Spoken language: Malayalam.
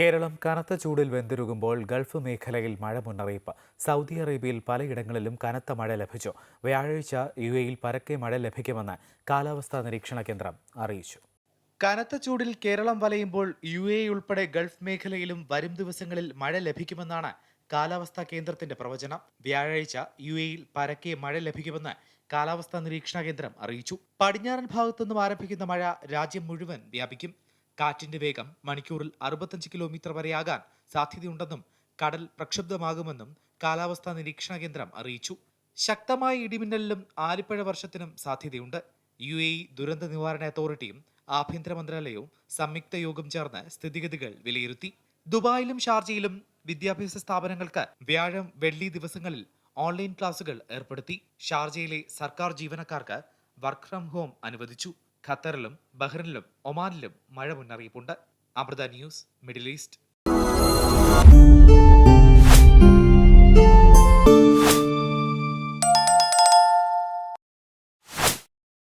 കേരളം കനത്ത ചൂടിൽ വെന്തുരുകുമ്പോൾ ഗൾഫ് മേഖലയിൽ മഴ മുന്നറിയിപ്പ്. സൗദി അറേബ്യയിൽ പലയിടങ്ങളിലും കനത്ത മഴ ലഭിച്ചു. വ്യാഴാഴ്ച യു എയിൽ പരക്കെ മഴ ലഭിക്കുമെന്ന് കാലാവസ്ഥാ നിരീക്ഷണ കേന്ദ്രം അറിയിച്ചു. കനത്ത ചൂടിൽ കേരളം വലയുമ്പോൾ യു എ ഉൾപ്പെടെ ഗൾഫ് മേഖലയിലും വരും ദിവസങ്ങളിൽ മഴ ലഭിക്കുമെന്നാണ് കാലാവസ്ഥാ കേന്ദ്രത്തിന്റെ പ്രവചനം. വ്യാഴാഴ്ച യു എയിൽ പരക്കെ മഴ ലഭിക്കുമെന്ന് കാലാവസ്ഥാ നിരീക്ഷണ കേന്ദ്രം അറിയിച്ചു. പടിഞ്ഞാറൻ ഭാഗത്തുനിന്നും ആരംഭിക്കുന്ന മഴ രാജ്യം മുഴുവൻ വ്യാപിക്കും. കാറ്റിന്റെ വേഗം മണിക്കൂറിൽ അറുപത്തഞ്ച് കിലോമീറ്റർ വരെ വരെയാകാൻ സാധ്യതയുണ്ടെന്നും കടൽ പ്രക്ഷുബ്ധമാകുമെന്നും കാലാവസ്ഥാ നിരീക്ഷണ കേന്ദ്രം അറിയിച്ചു. ശക്തമായ ഇടിമിന്നലിലും ആലിപ്പഴ വർഷത്തിനും സാധ്യതയുണ്ട്. യു എ ഇ ദുരന്ത നിവാരണ അതോറിറ്റിയും ആഭ്യന്തര മന്ത്രാലയവും സംയുക്ത യോഗം ചേർന്ന് സ്ഥിതിഗതികൾ വിലയിരുത്തി. ദുബായിലും ഷാർജയിലും വിദ്യാഭ്യാസ സ്ഥാപനങ്ങൾക്ക് വ്യാഴം വെള്ളി ദിവസങ്ങളിൽ ഓൺലൈൻ ക്ലാസുകൾ ഏർപ്പെടുത്തി. ഷാർജയിലെ സർക്കാർ ജീവനക്കാർക്ക് വർക്ക് ഫ്രം ഹോം അനുവദിച്ചു. ഖത്തറിലും ബഹ്റിനിലും ഒമാനിലും മഴ മുന്നറിയിപ്പുണ്ട്. Amrita news middle east.